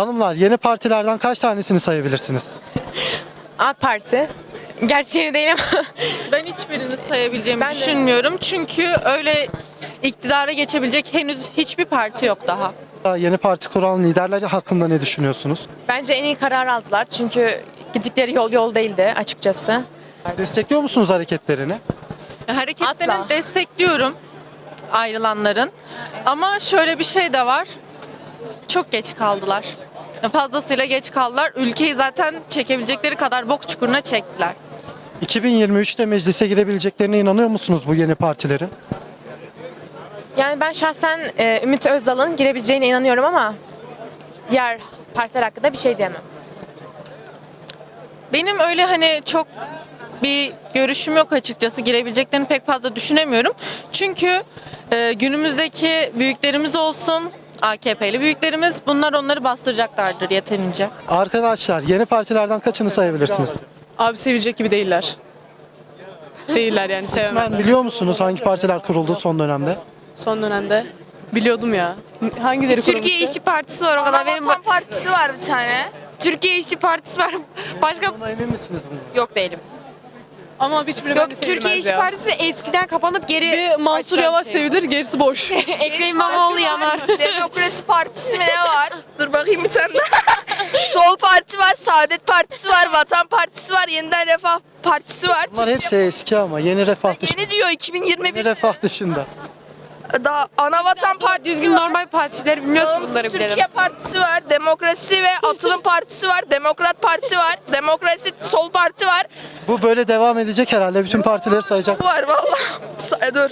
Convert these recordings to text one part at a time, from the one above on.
Hanımlar yeni partilerden kaç tanesini sayabilirsiniz? AK Parti. Gerçi yeni değil ama. Ben hiçbirini sayabileceğimi Ben de. düşünmüyorum. Çünkü öyle iktidara geçebilecek henüz hiçbir parti yok daha. Daha Yeni parti kuran liderler hakkında ne düşünüyorsunuz? Bence en iyi karar aldılar. Çünkü gittikleri yol yol değildi açıkçası. Destekliyor musunuz hareketlerini? Hareketlerini Asla. destekliyorum ayrılanların. Ama şöyle bir şey de var. Çok geç kaldılar. Fazlasıyla geç kaldılar. Ülkeyi zaten çekebilecekleri kadar bok çukuruna çektiler. 2023'te meclise girebileceklerine inanıyor musunuz bu yeni partilerin? Yani ben şahsen e, Ümit Özdal'ın girebileceğine inanıyorum ama diğer partiler hakkında bir şey diyemem. Benim öyle hani çok bir görüşüm yok açıkçası. Girebileceklerini pek fazla düşünemiyorum. Çünkü e, günümüzdeki büyüklerimiz olsun, AKP'li büyüklerimiz bunlar onları bastıracaklardır yeterince. Arkadaşlar yeni partilerden kaçını sayabilirsiniz? Abi sevecek gibi değiller. Değiller yani sevemem. İsmen biliyor musunuz hangi partiler kuruldu son dönemde? Son dönemde. Biliyordum ya. Hangileri Türkiye kurulmuştu? İşçi Partisi var o kadar. Benim Vatan Partisi var bir tane. Türkiye İşçi Partisi var. Başka Buna emin misiniz bundan? yok değilim. Ama hiçbiri Yok Türkiye ya. Partisi eskiden kapanıp geri Bir Mansur açılan Yavaş şey. sevilir, gerisi boş. Ekrem İmamoğlu yanar. Demokrasi Partisi mi ne var? Dur bakayım bir tane daha. Sol Parti var, Saadet Partisi var, Vatan Partisi var, Yeniden Refah Partisi var. Bunlar hepsi eski ama yeni refah dışında. Yeni diyor Yeni 2021. refah dışında. Daha Ana Vatan Partisi Düzgün var. normal partileri bilmiyoruz ki bunları bilelim. Türkiye Partisi var, Demokrasi ve Atılım Partisi var, Demokrat Parti var, Demokrasi Sol Parti var. Bu böyle devam edecek herhalde. Bütün partileri sayacak. Var valla. Sa- Dur.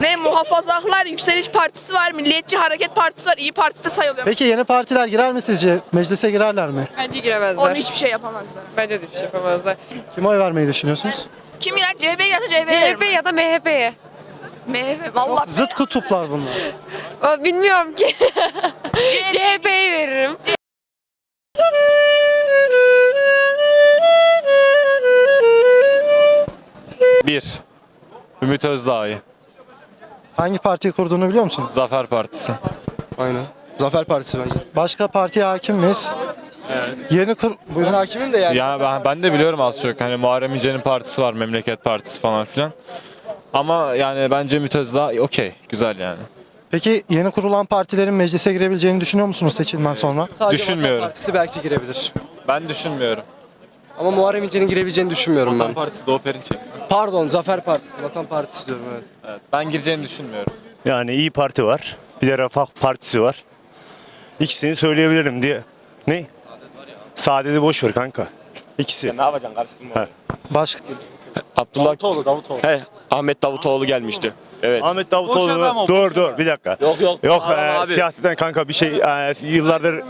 Ne muhafazaklar Yükseliş Partisi var, Milliyetçi Hareket Partisi var, İyi Parti de sayılıyor. Peki yeni partiler girer mi sizce? Meclise girerler mi? Bence Onu giremezler. hiçbir şey yapamazlar. Bence de hiçbir şey yapamazlar. Kime oy vermeyi düşünüyorsunuz? Kim girer? CHP girerse CHP CHP ya da MHP'ye. MHP. Valla Zıt kutuplar bunlar. O, Bilmiyorum ki. CHP'yi veririm. Bir. Ümit Özdağ'ı. Hangi partiyi kurduğunu biliyor musunuz? Zafer Partisi. Aynen. Zafer Partisi bence. Başka partiye hakim miyiz? Evet. Yeni kur... Ben Buyurun. hakimim de yani. Ya ben, ben de biliyorum az çok. Hani Muharrem İnce'nin partisi var, Memleket Partisi falan filan. Ama yani bence Ümit Özdağ okey, güzel yani. Peki yeni kurulan partilerin meclise girebileceğini düşünüyor musunuz seçimden sonra? Sadece Düşünmüyorum. Vatan Partisi belki girebilir. Ben düşünmüyorum. Ama Muharrem İnce'nin girebileceğini düşünmüyorum ben. Partisi Doğu Perinçek. Pardon Zafer Partisi, Vatan Partisi diyorum evet. Evet, ben gireceğini düşünmüyorum. Yani İyi Parti var. Bir de Refah Partisi var. İkisini söyleyebilirim diye. Ne? Saadet'i boş ver kanka. İkisi. Ne yapacaksın karıştırma. Başka Abdullah Davutoğlu, Davutoğlu. He, Ahmet Davutoğlu gelmişti. Evet. Ahmet Davutoğlu. Dur dur bir dakika. Yok yok. Yok e, abi. siyasetten kanka bir şey e, yıllardır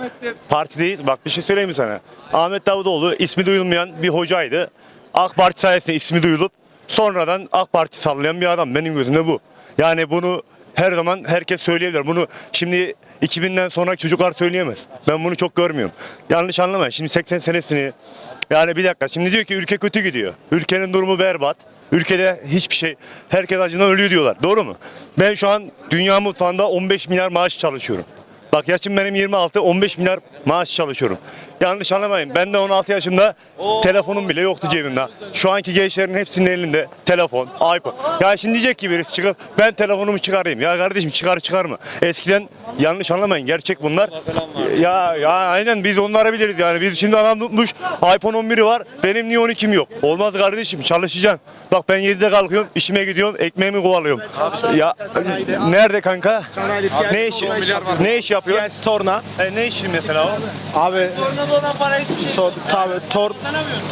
partideyiz. Bak bir şey söyleyeyim mi sana? Ahmet Davutoğlu ismi duyulmayan bir hocaydı. AK Parti sayesinde ismi duyulup sonradan AK Parti sallayan bir adam. Benim gözümde bu. Yani bunu her zaman herkes söyleyebilir. Bunu şimdi 2000'den sonra çocuklar söyleyemez. Ben bunu çok görmüyorum. Yanlış anlamayın. Şimdi 80 senesini yani bir dakika. Şimdi diyor ki ülke kötü gidiyor. Ülkenin durumu berbat. Ülkede hiçbir şey, herkes acından ölüyor diyorlar. Doğru mu? Ben şu an dünya mutfağında 15 milyar maaş çalışıyorum. Bak yaşım benim 26, 15 milyar maaş çalışıyorum. Yanlış anlamayın. Ben de 16 yaşımda telefonum bile yoktu cebimde. Şu anki gençlerin hepsinin elinde telefon, iPhone. Ya şimdi diyecek ki birisi çıkıp ben telefonumu çıkarayım. Ya kardeşim çıkar çıkar mı? Eskiden yanlış anlamayın gerçek bunlar. Ya ya aynen biz onları biliriz yani. Biz şimdi adam tutmuş iPhone 11'i var. Benim niye 12'm yok? Olmaz kardeşim çalışacaksın. Bak ben 7'de kalkıyorum, işime gidiyorum, ekmeğimi kovalıyorum. Ya nerede kanka? Ne iş ne iş yapıyor? Siyasi torna. E, ne işin mesela o? Abi to, tabi tor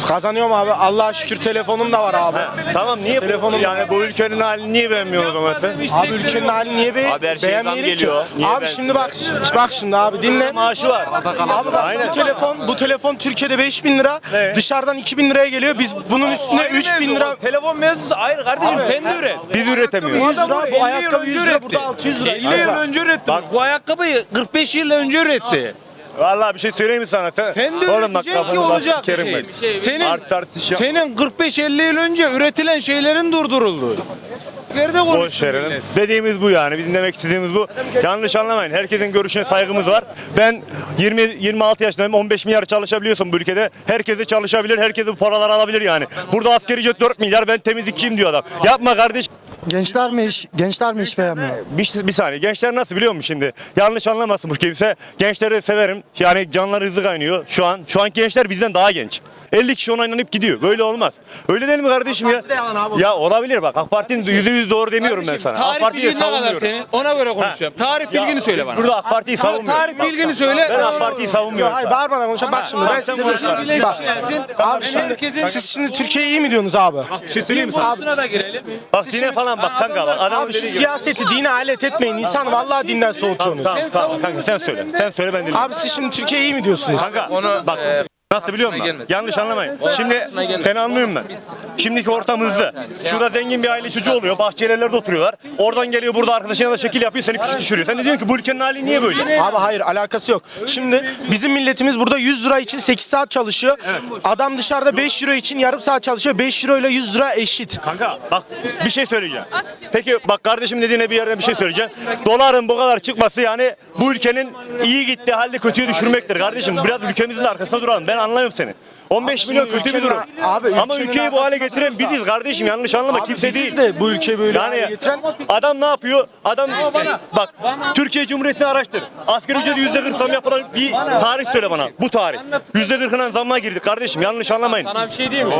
kazanıyorum abi. Allah'a şükür telefonum da var abi. Tamam niye Telefonum- bu, yani bu ülkenin halini niye beğenmiyorsun o zaman sen? Abi ülkenin hali niye be Abi her şeye zam beğenmeyelim ki? geliyor. Niye Abi şimdi bak bak şimdi abi dinle. Maaşı var. Abi bak bu telefon bu telefon Türkiye'de 5000 lira. Evet. Dışarıdan 2000 liraya geliyor. Biz bunun üstüne 3000 lira. Telefon mevzusu ayrı kardeşim sen de üret. Biz üretemiyoruz. 100 lira 50 bu yıl ayakkabı önce 100 lira üretti. burada 600 lira. 50 yıl önce üretti. Bu ayakkabıyı 45 yıl önce üretti. Vallahi bir şey söyleyeyim mi sana? Sen, Sen de Oğlum bak üreteceksin ki kafanı bak olacak bir şey. ben. Senin Artı tartış yap. senin 45-50 yıl önce üretilen şeylerin durduruldu. Nerede Boş konuşuyor verelim. millet? Dediğimiz bu yani. Bizim demek istediğimiz bu. Yanlış anlamayın. Herkesin görüşüne saygımız var. Ben 20 26 yaşındayım. 15 milyar çalışabiliyorsam bu ülkede herkese çalışabilir. Herkese bu paraları alabilir yani. Burada askeri ücret 4 milyar ben temizlikçiyim diyor adam. Yapma kardeş. Gençler mi iş gençler mi iş beğenmiyor? Bir, bir saniye. Gençler nasıl biliyor musun şimdi? Yanlış anlamasın bu kimse. Gençleri severim. Yani canları hızlı kaynıyor şu an. Şu anki gençler bizden daha genç. 50 kişi ona inanıp gidiyor. Böyle olmaz. Öyle değil mi kardeşim ya? Ya olabilir bak. AK Parti'nin %100 doğru demiyorum ben sana. AK Tarih Parti'yi bilgin ne kadar savunmuyorum. senin? Ona göre konuşacağım. Tarih Ya, bilgini söyle bana. Burada AK Parti'yi savunmuyorum. Tarih bilgini söyle. Ben AK Parti'yi savunmuyorum. Hayır bağırmadan konuşalım. Bak şimdi ben Bak, size sen konuş abi. Bak, Abi şimdi, siz şimdi Türkiye'yi iyi mi diyorsunuz abi? Çiftliğim sana. Konusuna da girelim. Bak dine falan bak kanka bak. Adamın Abi şu siyaseti dine alet etmeyin. İnsan vallahi dinden soğutuyorsunuz. Tamam tamam kanka sen söyle. Sen söyle ben dinleyeyim. Abi siz şimdi Türkiye'yi iyi mi diyorsunuz? Kanka bak nasıl biliyor musun? Yanlış anlamayın. Şimdi seni anlıyorum ben. Şimdiki ortam hızlı. Şurada zengin bir aile çocuğu oluyor. Bahçelerde oturuyorlar. Oradan geliyor burada arkadaşına da şekil yapıyor seni küçük düşürüyor. Sen de diyorsun ki bu ülkenin hali niye böyle? Abi hayır alakası yok. Şimdi bizim milletimiz burada 100 lira için 8 saat çalışıyor. Adam dışarıda 5 euro için yarım saat çalışıyor. 5 euro ile 100 lira eşit. Kanka bak bir şey söyleyeceğim. Peki bak kardeşim dediğine bir yerden bir şey söyleyeceğim. Doların bu kadar çıkması yani bu ülkenin iyi gittiği halde kötüye düşürmektir kardeşim. Biraz ülkemizin de arkasında duralım. Ben anlamıyorum seni. 15 milyon kötü bir durum. abi Ama ülkenin ülkeyi bu hale getiren biziz kardeşim. Yanlış anlama Abi kimse biziz değil. de bu ülkeyi böyle hale Yani getiren adam ne yapıyor? Adam bak Türkiye Cumhuriyeti'ni araştır. Asgari ücreti yüzde kırk zam yapılan bir tarih söyle bana. Bu tarih. Yüzde kırkına zamma girdik kardeşim. Yanlış anlamayın. Sana bir şey diyeyim mi?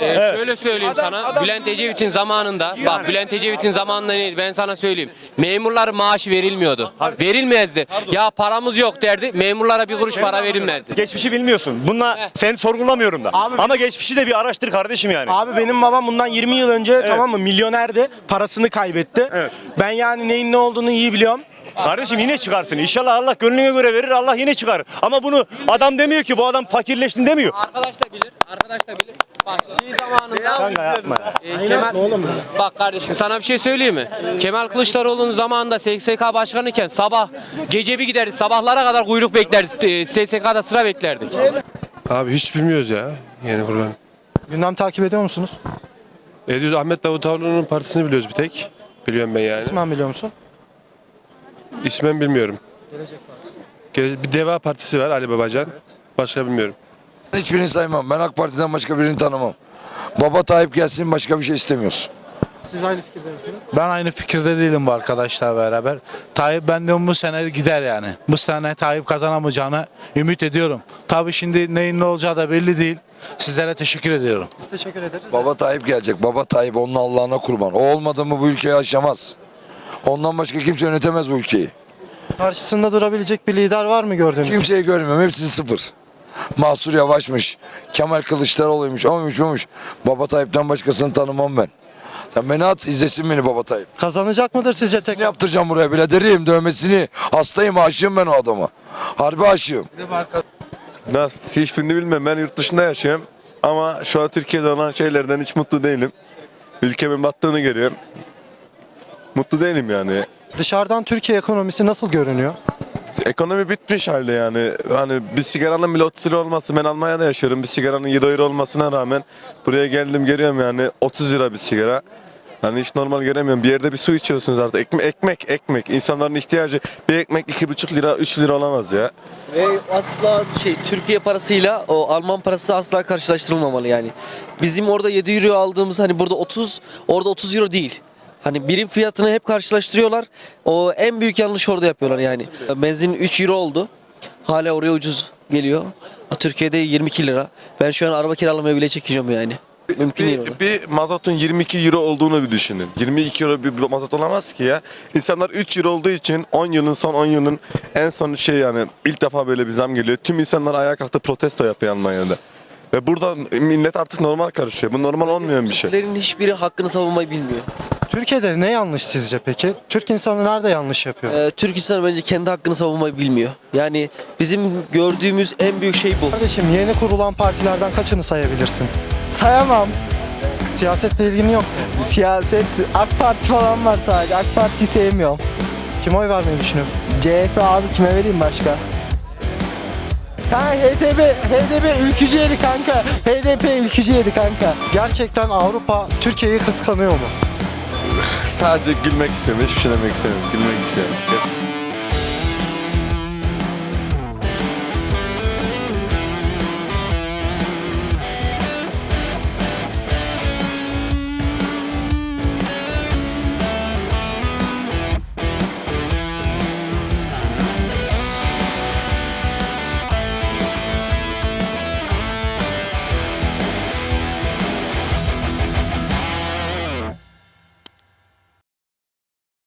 Ee, Şöyle söyleyeyim sana. Bülent Ecevit'in zamanında, bak Bülent Ecevit'in zamanında neydi ben sana söyleyeyim. Memurlar maaşı verilmiyordu. Verilmezdi. Ya paramız yok derdi. Memurlara bir kuruş para verilmezdi. Geçmişi bilmiyorsun. Bununla seni sorgulamıyorum da. Abi- Ama geçmişi de bir araştır kardeşim yani. Abi benim babam bundan 20 yıl önce tamam mı milyonerdi. Parasını kaybetti. Evet. Ben yani neyin ne olduğunu iyi biliyorum. Kardeşim yine çıkarsın. İnşallah Allah gönlüne göre verir. Allah yine çıkar. Ama bunu adam demiyor ki bu adam fakirleştin demiyor. Arkadaş da bilir, arkadaş da bilir. Bak şey zamanında Kanka yapma ya. e, Kemal Bak kardeşim sana bir şey söyleyeyim mi? Kemal Kılıçdaroğlu'nun zamanında SSK başkanıyken sabah gece bir giderdik. Sabahlara kadar kuyruk beklerdik. e, SSK'da sıra beklerdik. Abi hiç bilmiyoruz ya. Yani buradan. Gündem takip ediyor musunuz? Ediyoruz Ahmet Davutoğlu'nun partisini biliyoruz bir tek. Biliyorum ben yani. İsmen biliyor musun? İsmen bilmiyorum. Gelecek Bir Deva Partisi var Ali Babacan. Başka bilmiyorum. Hiçbirini saymam. Ben AK Parti'den başka birini tanımam. Baba Tayyip gelsin başka bir şey istemiyoruz. Siz aynı fikirde misiniz? Ben aynı fikirde değilim bu arkadaşlar beraber. Tayyip benden bu sene gider yani. Bu sene Tayyip kazanamayacağını ümit ediyorum. Tabii şimdi neyin ne olacağı da belli değil. Sizlere teşekkür ediyorum. Biz teşekkür ederiz. Baba Tayyip gelecek. Baba Tayyip onun Allah'ına kurban. O olmadı mı bu ülkeyi aşamaz. Ondan başka kimse yönetemez bu ülkeyi. Karşısında durabilecek bir lider var mı gördüğünüz? Kimseyi görmüyorum. Hepsi sıfır. Mahsur Yavaş'mış. Kemal Kılıçdaroğlu'ymuş. Oymuş oymuş. Baba Tayyip'ten başkasını tanımam ben. Sen beni at izlesin beni Baba Tayyip. Kazanacak mıdır sizce Ne tekrar? yaptıracağım buraya biraderim dövmesini. Hastayım aşığım ben o adama. Harbi aşığım. Nasıl hiçbirini bilmem. Ben yurt dışında yaşıyorum. Ama şu an Türkiye'de olan şeylerden hiç mutlu değilim. Ülkemin battığını görüyorum. Mutlu değilim yani. Dışarıdan Türkiye ekonomisi nasıl görünüyor? Ekonomi bitmiş halde yani. Hani bir sigaranın bile 30 lira olması ben Almanya'da yaşıyorum. Bir sigaranın 7 euro olmasına rağmen buraya geldim görüyorum yani 30 lira bir sigara. Hani hiç normal göremiyorum. Bir yerde bir su içiyorsunuz artık. Ekmek, ekmek, ekmek. İnsanların ihtiyacı bir ekmek 2,5 lira, 3 lira olamaz ya. Ve asla şey Türkiye parasıyla o Alman parası asla karşılaştırılmamalı yani. Bizim orada 7 euro aldığımız hani burada 30 orada 30 euro değil. Hani birim fiyatını hep karşılaştırıyorlar. O en büyük yanlış orada yapıyorlar yani. Benzin 3 euro oldu. Hala oraya ucuz geliyor. Türkiye'de 22 lira. Ben şu an araba kiralamaya bile çekeceğim yani. Mümkün değil. Bir, bir mazotun 22 euro olduğunu bir düşünün. 22 euro bir mazot olamaz ki ya. İnsanlar 3 euro olduğu için 10 yılın son 10 yılın en son şey yani ilk defa böyle bir zam geliyor. Tüm insanlar ayağa kalktı protesto yapıyor Almanya'da. Ve burada millet artık normal karışıyor. Bu normal olmayan bir şey. Türklerin hiçbiri hakkını savunmayı bilmiyor. Türkiye'de ne yanlış sizce peki? Türk insanı nerede yanlış yapıyor? Ee, Türk insanı bence kendi hakkını savunmayı bilmiyor. Yani bizim gördüğümüz en büyük şey bu. Kardeşim yeni kurulan partilerden kaçını sayabilirsin? Sayamam. Siyasetle ilgin yok. Siyaset AK Parti falan var sadece. AK Parti'yi sevmiyorum. Kime oy vermeyi düşünüyorsun? CHP abi kime vereyim başka? Kanka HDP, HDP ülkücü yeri kanka. HDP ülkücü yeri kanka. Gerçekten Avrupa Türkiye'yi kıskanıyor mu? Sadece gülmek istiyorum. Hiçbir şey demek istemiyorum. Gülmek istiyorum.